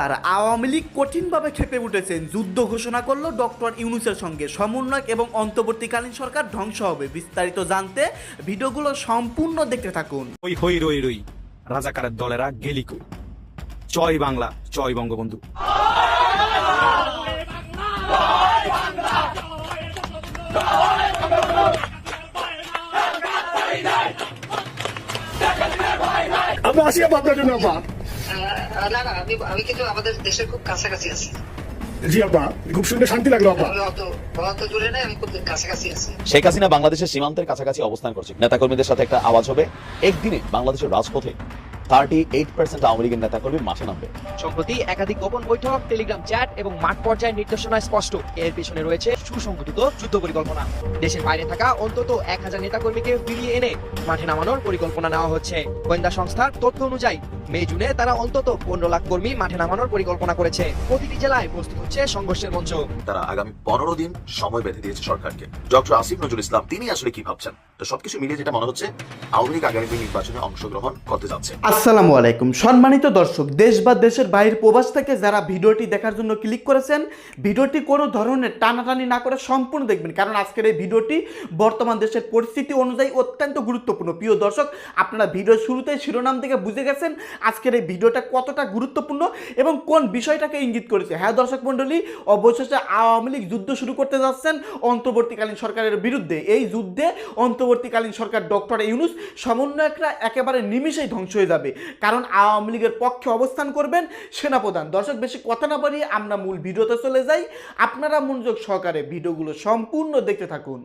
এবার আওয়ামী লীগ কঠিনভাবে খেপে উঠেছেন। যুদ্ধ ঘোষণা করল ডক্টর ইউনুসের সঙ্গে। সমন্বয়ক এবং অন্তর্বর্তীকালীন সরকার ধ্বংস হবে। বিস্তারিত জানতে ভিডিওগুলো সম্পূর্ণ দেখতে থাকুন। ওই হই রই রই। রাজাকারের দলেরা গেলি কই? জয় বাংলা জয় বঙ্গবন্ধু। আমরা আসি আপা আপনার জন্য না না আমি আমি কিন্তু আমাদের দেশের খুব কাছাকাছি আছি। জি আপা খুব শুনে শান্তি লাগল আপা শেখ হাসিনা বাংলাদেশের সীমান্তের কাছাকাছি অবস্থান করছে। নেতাকর্মীদের সাথে একটা আওয়াজ হবে। একদিনে বাংলাদেশের রাজপথে থার্টি এইট পার্সেন্ট আওয়ামী লীগের নেতাকর্মী মাঠে নামবে। সম্প্রতি একাধিক গোপন বৈঠক টেলিগ্রাম চ্যাট এবং মাঠ পর্যায়ের নির্দেশনা স্পষ্ট। এর পেছনে রয়েছে সুসংগঠিত যুদ্ধ পরিকল্পনা। দেশের বাইরে থাকা অন্তত এক হাজার নেতাকর্মীকে ফিরিয়ে এনে মাঠে নামানোর পরিকল্পনা নেওয়া হচ্ছে। গোয়েন্দা সংস্থার তথ্য অনুযায়ী মে জুনে তারা অন্তত পনেরো লাখ কর্মী মাঠে নামানোর পরিকল্পনা করেছে। প্রতিটি জেলায় প্রস্তুত হচ্ছে সংঘর্ষের মঞ্চ। তারা আগামী পনেরো দিন সময় বেঁধে দিয়েছে সরকারকে। ডক্টর আসিফ নজরুল ইসলাম তিনি আসলে কি ভাবছেন? তো সবকিছু মিলিয়ে যেটা মনে হচ্ছে আওয়ামী লীগ আগামী নির্বাচনে অংশগ্রহণ করতে যাচ্ছে। আসসালামু আলাইকুম। সম্মানিত দর্শক দেশ বা দেশের বাইরের প্রবাস থেকে যারা ভিডিওটি দেখার জন্য ক্লিক করেছেন ভিডিওটি কোনো ধরনের টানাটানি না করে সম্পূর্ণ দেখবেন। কারণ আজকের এই ভিডিওটি বর্তমান দেশের পরিস্থিতি অনুযায়ী অত্যন্ত গুরুত্বপূর্ণ। প্রিয় দর্শক আপনারা ভিডিও শুরুতেই শিরোনাম থেকে বুঝে গেছেন আজকের এই ভিডিওটা কতটা গুরুত্বপূর্ণ এবং কোন বিষয়টাকে ইঙ্গিত করেছে? হ্যাঁ দর্শক মণ্ডলী, অবশেষে আওয়ামী লীগ যুদ্ধ শুরু করতে যাচ্ছেন অন্তর্বর্তীকালীন সরকারের বিরুদ্ধে। এই যুদ্ধে অন্তর্বর্তীকালীন সরকার ডক্টর ইউনুস সমন্বয়করা একেবারে নিমিষেই ধ্বংস হয়ে যাবে, কারণ আওয়ামী লীগের পক্ষে অবস্থান করবেন সেনাপ্রধান। দর্শক, বেশি কথা না বাড়িয়ে আমরা মূল ভিডিওতে চলে যাই। আপনারা মনোযোগ সহকারে ভিডিওগুলো সম্পূর্ণ দেখতে থাকুন।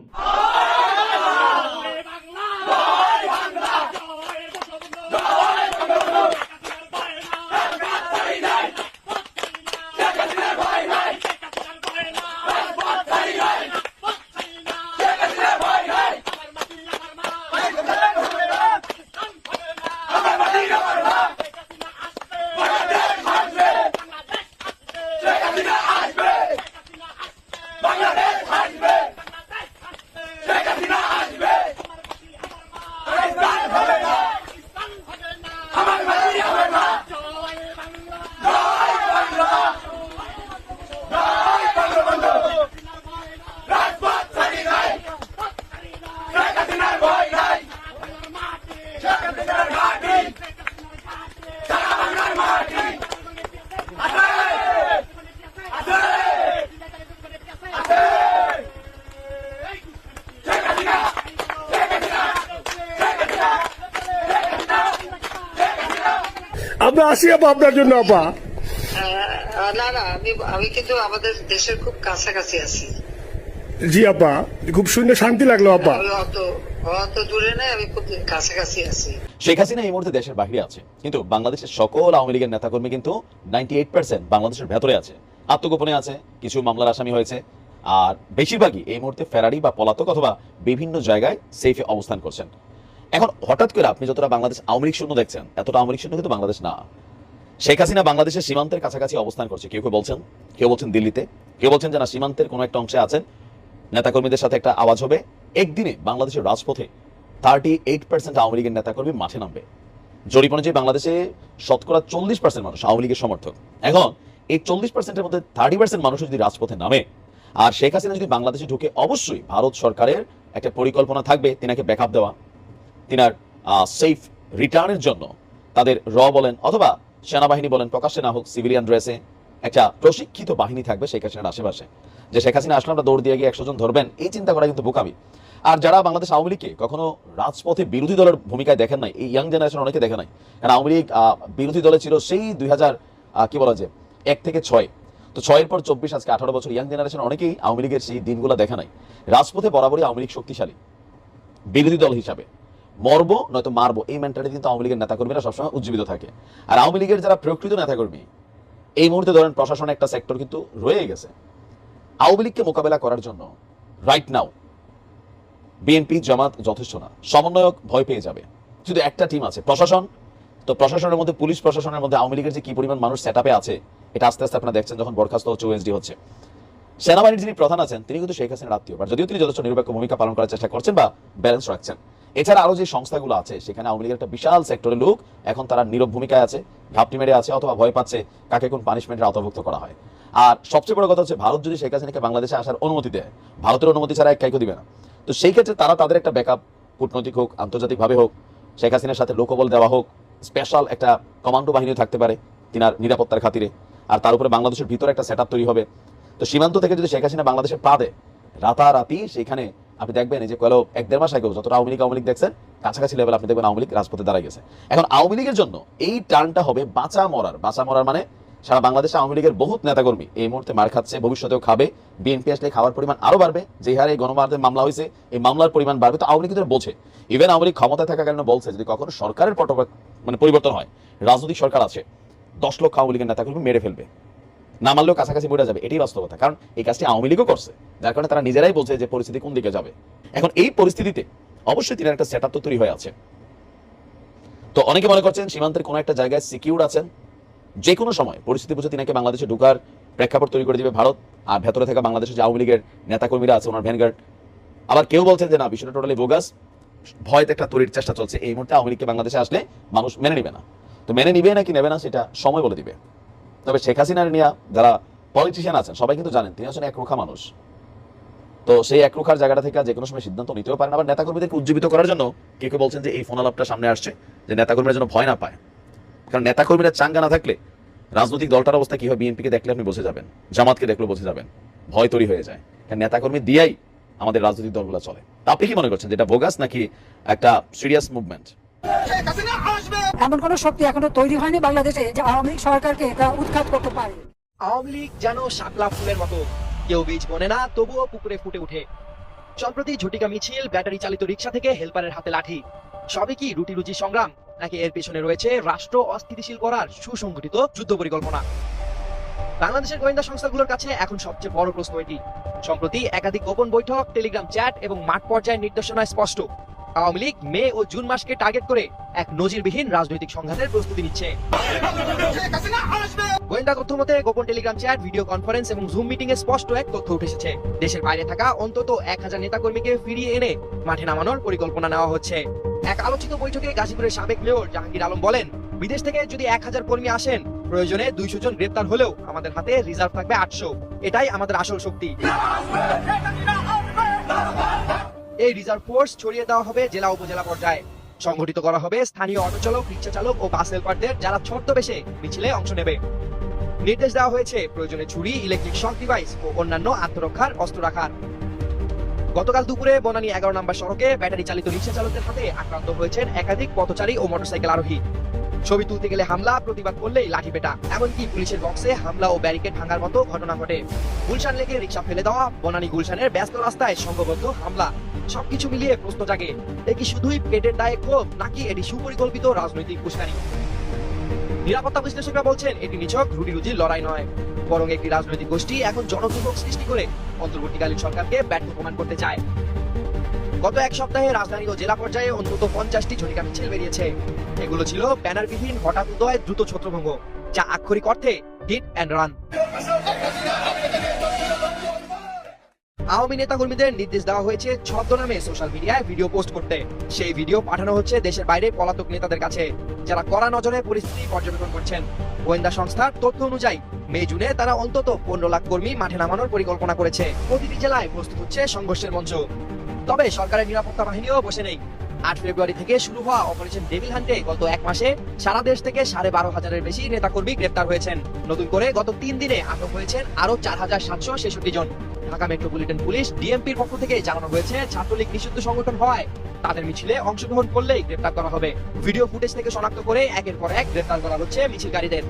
আমরা আসি আপা আপনার জন্য আপা। না না আমি আমি কিন্তু আমাদের দেশের খুব কাছাকাছি আছি। জি আপা খুব শুনে শান্তি লাগল আপা। শেখ হাসিনা এই মুহূর্তে দেশের বাইরে আছে কিন্তু বাংলাদেশের সকল আওয়ামী লীগের নেতাকর্মী কিন্তু নাইনটি এইট পার্সেন্ট বাংলাদেশের ভেতরে আছে। আত্মগোপনে আছে কিছু মামলার আসামি হয়েছে আর বেশিরভাগই এই মুহূর্তে ফেরারি বা পলাতক অথবা বিভিন্ন জায়গায় সেফে অবস্থান করছেন। এখন হঠাৎ করে আপনি যতটা বাংলাদেশ আওয়ামী লীগ শূন্য দেখছেন, এতটা আওয়ামী লীগ শূন্য কিন্তু বাংলাদেশ না। শেখ হাসিনা বাংলাদেশের সীমান্তের কাছাকাছি অবস্থান করছে। কেউ কেউ বলছেন কেউ বলছেন দিল্লিতে, কেউ বলছেন যে না, সীমান্তের কোনো একটা অংশে আছেন। নেতাকর্মীদের সাথে একটা আওয়াজ হবে। একদিনে বাংলাদেশের রাজপথে থার্টি এইট পার্সেন্ট আওয়ামী লীগের নেতাকর্মী মাঠে নামবে। জরিপ অনুযায়ী বাংলাদেশে শতকরা চল্লিশ পার্সেন্ট মানুষ আওয়ামী লীগের সমর্থক। এখন এই চল্লিশ পার্সেন্টের মধ্যে থার্টি পার্সেন্ট মানুষ যদি রাজপথে নামে, আর শেখ হাসিনা যদি বাংলাদেশে ঢুকে অবশ্যই ভারত সরকারের একটা পরিকল্পনা থাকবে, তিনাকে ব্যাকআপ দেওয়া। তিনার সেফ রিটার্নের জন্য তাদের র বলেন অথবা সেনাবাহিনী বলেন, প্রকাশ্যে না হোক সিভিলিয়ান ড্রেসে একটা প্রশিক্ষিত বাহিনী থাকবে শেখ হাসিনার আশেপাশে। যে শেখ হাসিনা, আসলে আমরা দৌড় দিয়ে গিয়ে একশো জন ধরবেন, এই চিন্তা করা কিন্তু বোকামি। আর যারা বাংলাদেশ আওয়ামী লীগকে কখনো রাজপথে বিরোধী দলের ভূমিকায় দেখেন নাই, এই ইয়াং জেনারেশন অনেকে দেখে নাই, কারণ আওয়ামী লীগ বিরোধী দলে ছিল সেই দুই হাজার কি বলা যায়, এক থেকে ছয়। তো ছয়ের পর চব্বিশ, আজকে আঠারো বছর ইয়াং জেনারেশন অনেকেই আওয়ামী লীগের সেই দিনগুলো দেখে নাই। রাজপথে বরাবরই আওয়ামী লীগ শক্তিশালী, বিরোধী দল হিসাবে। মরবো, নয়তো মারবো। এই মেন্টালিটি কিন্তু আওয়ামী লীগের নেতাকর্মীরা সবসময় উজ্জীবিত থাকে। আর আওয়ামী লীগের যারা প্রকৃত নেতাকর্মী, এই মুহূর্তে ধরেন প্রশাসনের একটা সেক্টর কিন্তু রয়ে গেছে। আওয়ামী লীগকে মোকাবেলা করার জন্য রাইট নাও বিএনপি জামাত যথেষ্ট না। সমন্বয়ক ভয় পেয়ে যাবে। শুধু একটা টিম আছে, প্রশাসন। তো প্রশাসনের মধ্যে, পুলিশ প্রশাসনের মধ্যে আওয়ামী লীগের যে কি পরিমাণ মানুষ সেট আপে আছে, এটা আস্তে আস্তে আপনারা দেখছেন যখন বরখাস্ত হচ্ছে ওএসডি হচ্ছে। সেনাবাহিনীর যিনি প্রধান আছেন, তিনি কিন্তু শেখ হাসিনার আত্মীয়। যদিও তিনি যথেষ্ট নিরপেক্ষ ভূমিকা পালন করার চেষ্টা করছেন বা ব্যালেন্স রাখছেন। এছাড়া আরও যে সংস্থাগুলো আছে, সেখানে আওয়ামী একটা বিশাল সেক্টরের লোক এখন তারা নীরব ভূমিকায় আছে, ঘাপটি মেরে আছে অথবা ভয় পাচ্ছে কাকে কোন পানিশমেন্টের আওতাভুক্ত করা হয়। আর সবচেয়ে বড় কথা হচ্ছে ভারত যদি শেখ হাসিনাকে বাংলাদেশে আসার অনুমতি দেয়, ভারতের অনুমতি ছাড়া এক কাইকো দিবে না। তো সেই ক্ষেত্রে তারা তাদের একটা ব্যাকআপ কূটনৈতিক হোক, আন্তর্জাতিকভাবে হোক, শেখ হাসিনার সাথে লোকবল দেওয়া হোক স্পেশাল একটা কমান্ডো বাহিনীও থাকতে পারে তিনার নিরাপত্তার খাতিরে। আর তার উপরে বাংলাদেশের ভিতরে একটা সেট তৈরি হবে। তো সীমান্ত থেকে যদি শেখ হাসিনা বাংলাদেশে পা দেয়, রাতারাতি সেখানে আপনি দেখবেন এই যে কয়েল এক দেড় মাস আগেও যতটা আওয়ামী লীগ আওয়ামী লীগ দেখছেন, কাছাকাছি লেভেল আপনি দেখবেন আওয়ামী লীগ রাজপথে দাঁড়ায় গেছে। এখন আওয়ামী লীগের জন্য এই টার্নটা হবে বাঁচা মরার। বাঁচা মরার মানে সারা বাংলাদেশে আওয়ামী লীগের বহুত নেতাকর্মী এই মুহূর্তে মার খাচ্ছে, ভবিষ্যতেও খাবে বিএনপি আসলে খাওয়ার পরিমাণ আরও বাড়বে, যে হারে এই গণমাধ্যমে মামলা হয়েছে, এই মামলার পরিমাণ বাড়বে, তো আওয়ামী লীগ বোঝে। ইভেন আওয়ামী লীগ ক্ষমতায় থাকাকালীন বলছে, যদি কখনো সরকারের পট মানে পরিবর্তন হয়, রাজনৈতিক সরকার আছে, দশ লক্ষ আওয়ামী লীগের নেতাকর্মী মেরে ফেলবে। না মানলেও কাছাকাছি মরে যাবে, এটাই বাস্তবতা। কারণ এই কাজটি আওয়ামী লীগও করছে, যার কারণে তারা নিজেরাই বলছে যে পরিস্থিতি কোন দিকে যাবে। এখন এই পরিস্থিতিতে অবশ্যই তিনি একটা সেট তো তৈরি হয়ে আছে। তো অনেকে মনে করছেন সীমান্তের কোনো একটা জায়গায় সিকিউর আছেন। যে কোনো সময় পরিস্থিতি বুঝে তিনাকে বাংলাদেশে ঢুকার প্রেক্ষাপট তৈরি করে দিবে ভারত, আর ভেতরে থাকা বাংলাদেশের যে আওয়ামী লীগের নেতাকর্মীরা আছে, ওনার ভ্যানগার্ড আবার কেউ বলছেন যে না, বিষয়টা টোটালি বোগাস ভয়তে একটা তৈরির চেষ্টা চলছে। এই মুহূর্তে আওয়ামী লীগকে বাংলাদেশে আসলে মানুষ মেনে নিবে না। তো মেনে নিবে নাকি নেবে না, সেটা সময় বলে দিবে। তবে শেখ হাসিনার নিয়ে যারা পলিটিশিয়ান আছেন, সবাই কিন্তু জানেন, তিনি আসলে একরোখা মানুষ। তো সেই একরোখার জায়গাটা থেকে যে কোনো সময় সিদ্ধান্ত নিতেও পারেন, আবার নেতাকর্মীদেরকে উজ্জীবিত করার জন্য কেউ কেউ বলছেন যে এই ফোন আলাপটা সামনে আসছে, যে নেতাকর্মীরা যেন ভয় না পায়। কারণ নেতাকর্মীরা চাঙ্গা না থাকলে রাজনৈতিক দলটার অবস্থা কি হয় বিএনপিকে দেখলে আপনি বসে যাবেন, জামাতকে দেখলে বসে যাবেন, ভয় তৈরি হয়ে যায়। কারণ নেতাকর্মী দিয়াই আমাদের রাজনৈতিক দলগুলো চলে। আপনি কি মনে করছেন যেটা বোগাস নাকি একটা সিরিয়াস মুভমেন্ট এমন কোন শক্তি এখনও তৈরি হয়নি বাংলাদেশে যে আওয়ামী লীগ সরকারকে এটা উৎখাত করতে পারে। আওয়ামী লীগ যেন শাপলা ফুলের মতো। কেউ বীজ বনে না, তবুও পুকুরে ফুটে ওঠে। সম্প্রতি ঝটিকা মিছিল, ব্যাটারি চালিত রিক্সা থেকে হেলপারের হাতে লাঠি। সবই কি রুটি রুজি সংগ্রাম, নাকি এর পেছনে রয়েছে রাষ্ট্র অস্থিতিশীল করার সুসংগঠিত যুদ্ধ পরিকল্পনা? বাংলাদেশের গোয়েন্দা সংস্থাগুলোর কাছে এখন সবচেয়ে বড় প্রশ্ন এটি। সম্প্রতি একাধিক গোপন বৈঠক, টেলিগ্রাম চ্যাট এবং মাঠ পর্যায়ের নির্দেশনায় স্পষ্ট। আওয়ামী লীগ মে ও জুন মাসকে টার্গেট করে এক নজিরবিহীন রাজনৈতিক সংঘাতের প্রস্তুতি নিচ্ছে। গোয়েন্দা তথ্য মতে, গোপন টেলিগ্রাম চ্যাট, ভিডিও কনফারেন্স এবং জুম মিটিং এ স্পষ্ট এক তথ্য উঠে এসেছে। দেশের বাইরে থাকা অন্তত এক হাজার নেতাকর্মীকে ফিরিয়ে এনে মাঠে নামানোর পরিকল্পনা নেওয়া হচ্ছে। এক আলোচিত বৈঠকে গাজীপুরের সাবেক মেয়র জাহাঙ্গীর আলম বলেন, বিদেশ থেকে যদি এক হাজার কর্মী আসেন, প্রয়োজনে দুইশো জন গ্রেপ্তার হলেও আমাদের হাতে রিজার্ভ থাকবে আটশো। এটাই আমাদের আসল শক্তি। এই রিজার্ভ ফোর্স ছড়িয়ে দেওয়া হবে জেলা উপজেলা পর্যায়ে। সংগঠিত করা হবে স্থানীয় অটো চালক রিক্সা চালক ও বাস হেল্পারদের যারা ছদ্মবেশে মিছিলে অংশ নেবে। নির্দেশ দেওয়া হয়েছে প্রয়োজনে ছুরি, ইলেকট্রিক শক ডিভাইস ও অন্যান্য আত্মরক্ষার অস্ত্র রাখার। গতকাল দুপুরে বনানী এগারো নম্বর সড়কে ব্যাটারি চালিত রিক্সা চালকদের হাতে আক্রান্ত হয়েছেন একাধিক পথচারী ও মোটরসাইকেল আরোহী। ছবি তুলতে গেলে হামলা, প্রতিবাদ করলেই লাঠি পেটা। এমনকি পুলিশের বক্সে হামলা ও ব্যারিকেড ভাঙার মতো ঘটনা ঘটে। গুলশান লেগে রিক্সা ফেলে দেওয়া, বনানী গুলশানের ব্যস্ত রাস্তায় সংঘবদ্ধ হামলা। সবকিছু মিলিয়ে প্রশ্ন জাগে, এ কি শুধুই পেটের দায়ে ক্ষোভ, নাকি এটি সুপরিকল্পিত রাজনৈতিক উস্কানি? নিরাপত্তা বিশ্লেষকরা বলছেন, এটি নিছক রুটি রুজির লড়াই নয়। বরং একটি রাজনৈতিক গোষ্ঠী এখন জনদুর্ভোগ সৃষ্টি করে অন্তর্বর্তীকালীন সরকারকে ব্যর্থ প্রমাণ করতে চায়। গত এক সপ্তাহে রাজধানী ও জেলা পর্যায়ে অন্তত পঞ্চাশটি ঝটিকা মিছিল বেরিয়েছে। এগুলো ছিল ব্যানারবিহীন হঠাৎ উদয় দ্রুত ছত্রভঙ্গ, যা আক্ষরিক অর্থে হিট অ্যান্ড রান আওয়ামী নেতা কর্মীদের নির্দেশ দেওয়া হয়েছে ছদ্মনামে সোশ্যাল মিডিয়ায় ভিডিও পোস্ট করতে। সেই ভিডিও পাঠানো হচ্ছে দেশের বাইরে পলাতক নেতাদের কাছে, যারা কড়া নজরে পরিস্থিতি পর্যবেক্ষণ করছেন। গোয়েন্দা সংস্থার তথ্য অনুযায়ী, মে, জুনে তারা অন্তত পনেরো লাখ কর্মী মাঠে নামানোর পরিকল্পনা করেছে। প্রতিটি জেলায় প্রস্তুত হচ্ছে সংঘর্ষের মঞ্চ। তবে সরকারের নিরাপত্তা বাহিনীও বসে নেই। আট ফেব্রুয়ারি থেকে শুরু হওয়া অপারেশন ডেভিল হান্টে গত এক মাসে সারা দেশ থেকে সাড়ে বারো হাজারের বেশি নেতাকর্মী গ্রেপ্তার হয়েছেন। নতুন করে গত তিন দিনে আটক হয়েছেন আরও চার হাজার সাতশো ছেষট্টি জন। ঢাকা মেট্রোপলিটন পুলিশ ডিএমপির পক্ষ থেকে জানানো হয়েছে, ছাত্রলীগ নিষিদ্ধ সংগঠন হওয়ায় তাদের মিছিলে অংশগ্রহণ করলেই গ্রেপ্তার করা হবে। ভিডিও ফুটেজ থেকে শনাক্ত করে একের পর এক গ্রেপ্তার করা হচ্ছে মিছিলকারীদের।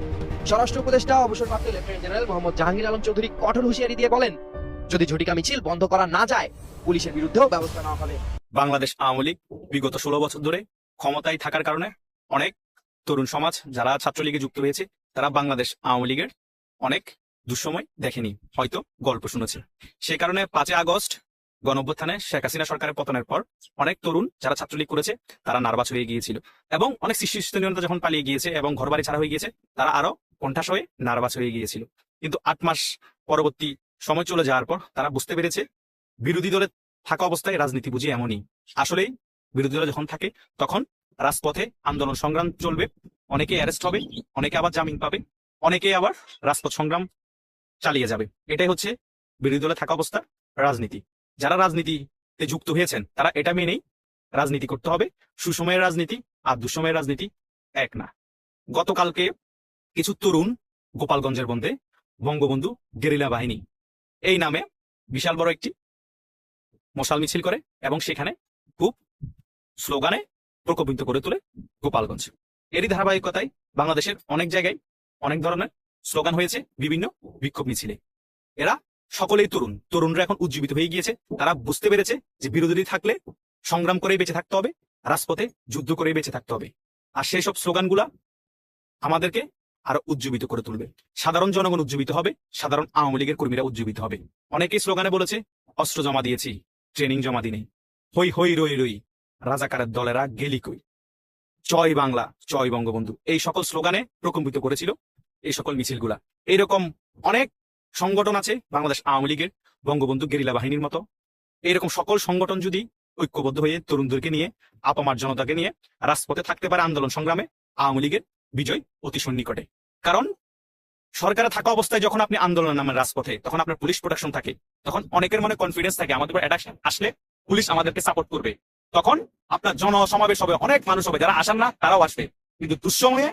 স্বরাষ্ট্র উপদেষ্টা অবসরপ্রাপ্ত লেফটেন্যান্ট জেনারেল মোহাম্মদ জাহাঙ্গীর আলম চৌধুরী কঠোর হুঁশিয়ারি দিয়ে বলেন, যদি ঝটিকা মিছিল বন্ধ করা না যায়, পুলিশের বিরুদ্ধেও ব্যবস্থা নেওয়া হবে। বাংলাদেশ আওয়ামী লীগ বিগত ষোলো বছর ধরে ক্ষমতায় থাকার কারণে অনেক তরুণ সমাজ যারা ছাত্রলীগে যুক্ত হয়েছে, তারা বাংলাদেশ আওয়ামী লীগের অনেক দুঃসময় দেখেনি, হয়তো গল্প শুনেছে। সে কারণে পাঁচই আগস্ট গণঅভ্যুত্থানে শেখ হাসিনা সরকারের পতনের পর অনেক তরুণ যারা ছাত্রলীগ করেছে, তারা নার্ভাস হয়ে গিয়েছিল এবং অনেক শীর্ষস্থানীয়তা যখন পালিয়ে গিয়েছে এবং ঘরবাড়ি ছাড়া হয়ে গিয়েছে, তারা আরও কণ্ঠাস হয়ে নার্ভাস হয়ে গিয়েছিল। কিন্তু আট মাস পরবর্তী সময় চলে যাওয়ার পর তারা বুঝতে পেরেছে, বিরোধী দলে থাকা অবস্থায় রাজনীতি বুঝি এমনই। আসলেই বিরোধী দলে যখন থাকে, তখন রাজপথে আন্দোলন সংগ্রাম চলবে, অনেকে অ্যারেস্ট হবে, অনেকে আবার জামিন পাবে, অনেকে আবার রাজপথ সংগ্রাম চালিয়ে যাবে। এটাই হচ্ছে বিরোধী দলে থাকা অবস্থার রাজনীতি। যারা রাজনীতিতে যুক্ত হয়েছেন, তারা এটা মেনেই রাজনীতি করতে হবে। সুসময়ের রাজনীতি আর দুঃসময়ের রাজনীতি এক না। গতকালকে কিছু তরুণ গোপালগঞ্জের বন্ধে বঙ্গবন্ধু গেরিলা বাহিনী, এই নামে বিশাল বড় একটি মশাল মিছিল করে এবং সেখানে খুব স্লোগানে প্রকোপিত করে তোলে গোপালগঞ্জ। এরই ধারাবাহিকতায় বাংলাদেশের অনেক জায়গায় অনেক ধরনের স্লোগান হয়েছে, বিভিন্ন বিক্ষোভ মিছিলে। এরা সকলেই তরুণ। তরুণরা এখন উজ্জীবিত হয়ে গিয়েছে। তারা বুঝতে পেরেছে যে বিরোধী থাকলে সংগ্রাম করেই বেঁচে থাকতে হবে, রাজপথে যুদ্ধ করেই বেঁচে থাকতে হবে। আর সেই সব স্লোগানগুলা আমাদেরকে আরও উজ্জীবিত করে তুলবে। সাধারণ জনগণ উজ্জীবিত হবে, সাধারণ আওয়ামী লীগের কর্মীরা উজ্জীবিত হবে। অনেকেই স্লোগানে বলেছে, অস্ত্র জমা দিয়েছি, ট্রেনিং জমা দিনে হই হই, রই রই, রাজাকারের দলেরা গেলি কই? জয় বাংলা, জয় বঙ্গবন্ধু। এই সকল স্লোগানে প্রকম্পিত করেছিল এই সকল মিছিলগুলা। এইরকম অনেক সংগঠন আছে বাংলাদেশ আওয়ামী লীগের, বঙ্গবন্ধু গেরিলা বাহিনীর মতো। এইরকম সকল সংগঠন যদি ঐক্যবদ্ধ হয়ে তরুণদেরকে নিয়ে, আপামার জনতাকে নিয়ে রাজপথে থাকতে পারে আন্দোলন সংগ্রামে, আওয়ামী লীগের বিজয় অতি সন্নিকটে। কারণ সরকারে থাকা অবস্থায় যখন আপনি আন্দোলন নামেন রাজপথে, তখন আপনার পুলিশ প্রোটেকশন থাকে। তখন অনেকের মনে কনফিডেন্স থাকে, আমাদের আসলে পুলিশ আমাদেরকে সাপোর্ট করবে। তখন আপনার জনসমাবেশ হবে, অনেক মানুষ হবে, যারা আসেন না, তারাও আসবে। কিন্তু দুঃসময়ে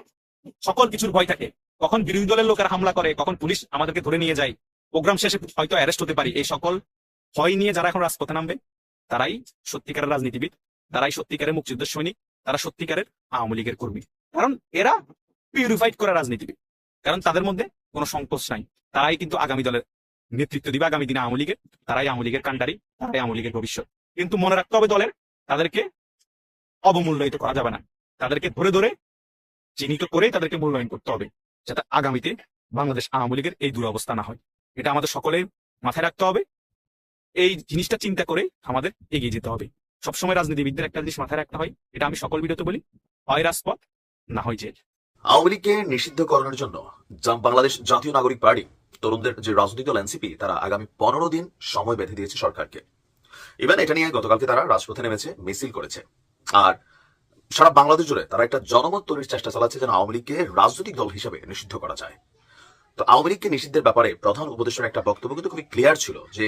সকল কিছুর ভয় থাকে। কখন বিরোধী দলের লোকেরা হামলা করে, কখন পুলিশ আমাদেরকে ধরে নিয়ে যায়, প্রোগ্রাম শেষে হয়তো অ্যারেস্ট হতে পারি, এই সকল ভয় নিয়ে যারা এখন রাজপথে নামবে, তারাই সত্যিকারের রাজনীতিবিদ, তারাই সত্যিকারের মুক্তিযুদ্ধের সৈনিক, তারা সত্যিকারের আওয়ামী লীগের কর্মী। কারণ এরা পিউরিফাইড করা রাজনীতিবিদ। কারণ তাদের মধ্যে কোনো সংকোচ নাই। তারাই কিন্তু আগামী দলের নেতৃত্ব দিবে, আগামী দিনে আওয়ামী লীগের, তারাই আওয়ামী লীগের কান্ডারি তারাই আওয়ামী লীগের ভবিষ্যৎ। কিন্তু মনে রাখতে হবে দলের, তাদেরকে অবমূল্যায়িত করা যাবে না। তাদেরকে ধরে ধরে চিহ্নিত করেই তাদেরকে মূল্যায়ন করতে হবে। যাতে আগামীতে বাংলাদেশ আওয়ামী লীগের এই দুরবস্থা না হয়। এটা আমাদের সকলের মাথায় রাখতে হবে। এই জিনিসটা চিন্তা করে আমাদের এগিয়ে যেতে হবে। সবসময় রাজনীতিবিদদের একটা জিনিস মাথায় রাখতে হয়, এটা আমি সকল ভিডিওতে বলি, হয় রাজপথ, না হয় জেল। আওয়ামী লীগকে নিষিদ্ধকরণের জন্য বাংলাদেশ জাতীয় নাগরিক পার্টি, তরুণদের যে রাজনৈতিক দল এনসিপি, তারা আগামী পনেরো দিন সময় বেঁধে দিয়েছে সরকারকে। ইভেন এটা নিয়ে গতকালকে তারা রাজপথে নেমেছে, মিছিল করেছে। আর সারা বাংলাদেশ জুড়ে তারা একটা জনমত তৈরির চেষ্টা চালাচ্ছে যেন আওয়ামী লীগকে রাজনৈতিক দল হিসেবে নিষিদ্ধ করা যায়। তো আওয়ামী লীগকে নিষিদ্ধের ব্যাপারে প্রধান উপদেষ্টার একটা বক্তব্য কিন্তু খুবই ক্লিয়ার ছিল যে,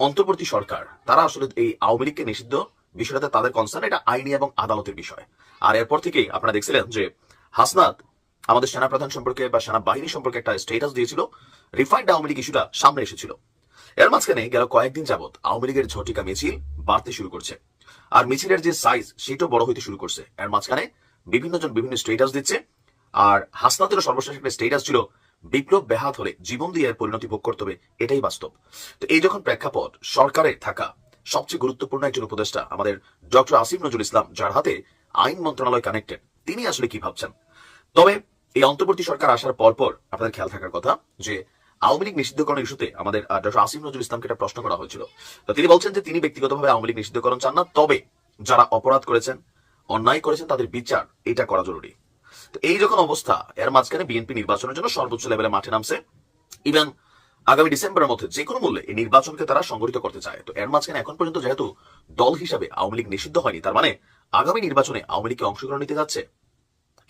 অন্তর্বর্তী সরকার, তারা আসলে এই আওয়ামী লীগকে নিষিদ্ধ বিষয়টাতে তাদের কনসার্ন এটা আইনি এবং আদালতের বিষয়। আর এরপর থেকেই আপনারা দেখছিলেন যে, হাসনাত আমাদের সেনাপ্রধান সম্পর্কে বা সেনাবাহিনী সম্পর্কে একটা স্টেটাস দিয়েছিল রিফাইন্ড আওয়ামী লীগ ইস্যুটা সামনে এসেছিল। এর মাঝখানে গেল কয়েকদিন যাবত আওয়ামী লীগের ঝটিকা মিছিল বাড়তে শুরু করছে। আর মিছিলের যে সাইজ সেটাও বড় হইতে শুরু করছে। এর মাঝখানে বিভিন্ন জন বিভিন্ন স্টেটাস দিচ্ছে। আর হাসনাতেরও সর্বশেষ একটা স্টেটাস ছিল, বিপ্লব ব্যাহাত হলে জীবন দিয়ে এর পরিণতি ভোগ করতে হবে, এটাই বাস্তব। তো এই যখন প্রেক্ষাপট সরকারে থাকা সবচেয়ে গুরুত্বপূর্ণ একজন উপদেষ্টা আমাদের ডক্টর আসিফ নজরুল ইসলাম, যার হাতে আইন মন্ত্রণালয় কানেক্টেড তিনি আসলে কি ভাবছেন? তবে এই অন্তর্বর্তী সরকার আসার পরপর আপনাদের খেয়াল থাকার কথা যে আওয়ামী লীগ নিষিদ্ধকরণের ইস্যুতে আমাদের ডক্টর আসিফ নজরুল ইসলামকে একটা প্রশ্ন করা হয়েছিল। তো তিনি বলছেন যে তিনি ব্যক্তিগতভাবে আওয়ামী লীগ নিষিদ্ধকরণ চান না, তবে যারা অপরাধ করেছেন, অন্যায় করেছেন, তাদের বিচার এটা করা জরুরি। তো এই যখন অবস্থা, এর মাঝখানে বিএনপি নির্বাচনের জন্য সর্বোচ্চ লেভেলে মাঠে নামছে। ইভেন আগামী ডিসেম্বরের মধ্যে যে কোনো মূল্যে এই নির্বাচনকে তারা সংগঠিত করতে চায়। তো এর মাঝখানে এখন পর্যন্ত যেহেতু দল হিসাবে আওয়ামী লীগ নিষিদ্ধ হয়নি, তার মানে আগামী নির্বাচনে আওয়ামী লীগকে অংশগ্রহণ নিতে যাচ্ছে।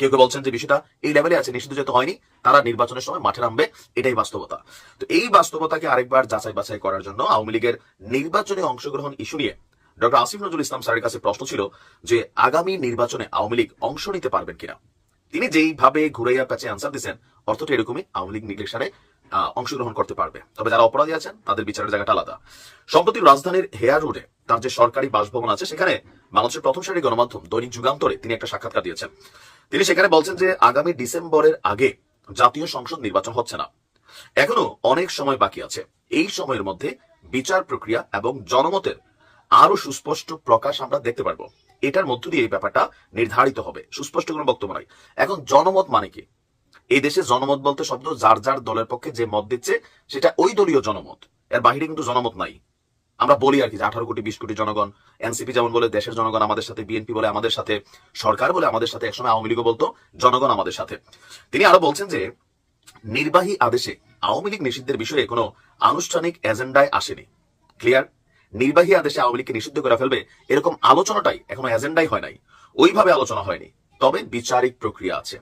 কেউ কেউ বলছেন যে বিষয়টা এই লেভেলে আছে, নিষিদ্ধ যেহেতু হয়নি, তারা নির্বাচনের সময় মাঠে নামবে, এটাই বাস্তবতা। তো এই বাস্তবতাকে আরেকবার যাচাই বাছাই করার জন্য আওয়ামী লীগের নির্বাচনে অংশগ্রহণ ইস্যু নিয়ে ডক্টর আসিফ নজরুল ইসলাম স্যারের কাছে প্রশ্ন ছিল যে আগামী নির্বাচনে আওয়ামী লীগ অংশ নিতে পারবেন কিনা। তিনি যেইভাবে ঘুরাইয়া প্যাচে আনসার দিচ্ছেন অর্থটা এরকমই আওয়ামী লীগ নির্দেশনে অংশগ্রহণ করতে পারবে। তবে যারা অপরাধী আছেন, তাদের বিচারের জায়গাটা আলাদা। সম্প্রতি রাজধানীর হেয়ার রোডে তার যে সরকারি বাসভবন আছে, সেখানে বাংলাদেশের প্রথম সারি গণমাধ্যম দৈনিক যুগান্তরে তিনি একটা সাক্ষাৎকার দিয়েছেন। তিনি সেখানে বলছেন যে আগামী ডিসেম্বরের আগে জাতীয় সংসদ নির্বাচন হচ্ছে না। এখনও অনেক সময় বাকি আছে। এই সময়ের মধ্যে বিচার প্রক্রিয়া এবং জনমতের আরও সুস্পষ্ট প্রকাশ আমরা দেখতে পারব। এটার মধ্য দিয়ে এই ব্যাপারটা নির্ধারিত হবে। সুস্পষ্ট কোনো বক্তব্য নাই। এখন জনমত মানে কি? এই দেশে জনমত বলতে শব্দ যার যার দলের পক্ষে যে মত দিচ্ছে, সেটা ওই দলীয় জনমত। এর বাহিরে কিন্তু জনমত নাই। আমরা বলি আর কি যে আঠারো কোটি, বিশ কোটি জনগণ, এনসিপি যেমন বলে, দেশের জনগণ আমাদের সাথে, বিএনপি বলে আমাদের সাথে, সরকার বলে আমাদের সাথে, একসময় আওয়ামী লীগও বলতো, জনগণ আমাদের সাথে। তিনি আরও বলছেন যে, নির্বাহী আদেশে আওয়ামী লীগ নিষিদ্ধের বিষয়ে কোনো আনুষ্ঠানিক এজেন্ডায় আসেনি। ক্লিয়ার নির্বাহী আদেশে আওয়ামী লীগকে নিষিদ্ধ করে ফেলবে, এরকম আলোচনাটাই এখনও এজেন্ডাই হয় নাই। ওইভাবে আলোচনা হয়নি। তবে বিচারিক প্রক্রিয়া আছে।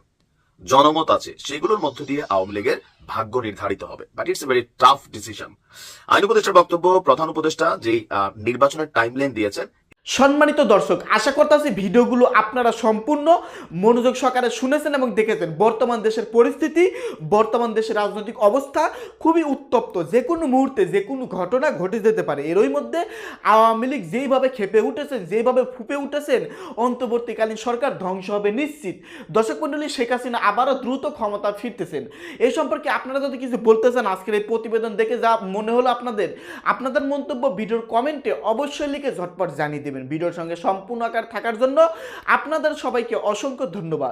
জনমত আছে, সেগুলোর মধ্য দিয়ে আওয়ামী লীগের ভাগ্য নির্ধারিত হবে। But it's a very tough decision আইন উপদেষ্টার বক্তব্য প্রধান উপদেষ্টা যে নির্বাচনের টাইমলাইন দিয়েছেন সম্মানিত দর্শক, আশা করতেছি ভিডিওগুলো আপনারা সম্পূর্ণ মনোযোগ সহকারে শুনেছেন এবং দেখেছেন। বর্তমান দেশের পরিস্থিতি, বর্তমান দেশের রাজনৈতিক অবস্থা খুবই উত্তপ্ত। যে কোনো মুহূর্তে যে কোনো ঘটনা ঘটে যেতে পারে। এরই মধ্যে আওয়ামী লীগ যেইভাবে খেপে উঠেছেন যেভাবে ফুপে উঠেছেন, অন্তর্বর্তীকালীন সরকার ধ্বংস হবে নিশ্চিত। দর্শক মণ্ডলী, শেখ হাসিনা আবারও দ্রুত ক্ষমতা ফিরতেছেন। এই সম্পর্কে আপনারা যদি কিছু বলতে চান, আজকের এই প্রতিবেদন দেখে যা মনে হলো আপনাদের আপনাদের মন্তব্য ভিডিওর কমেন্টে অবশ্যই লিখে ঝটপট জানিয়ে দেবেন। ভিডিওর সঙ্গে সম্পূর্ণ আকার থাকার জন্য আপনাদের সবাইকে অসংখ্য ধন্যবাদ।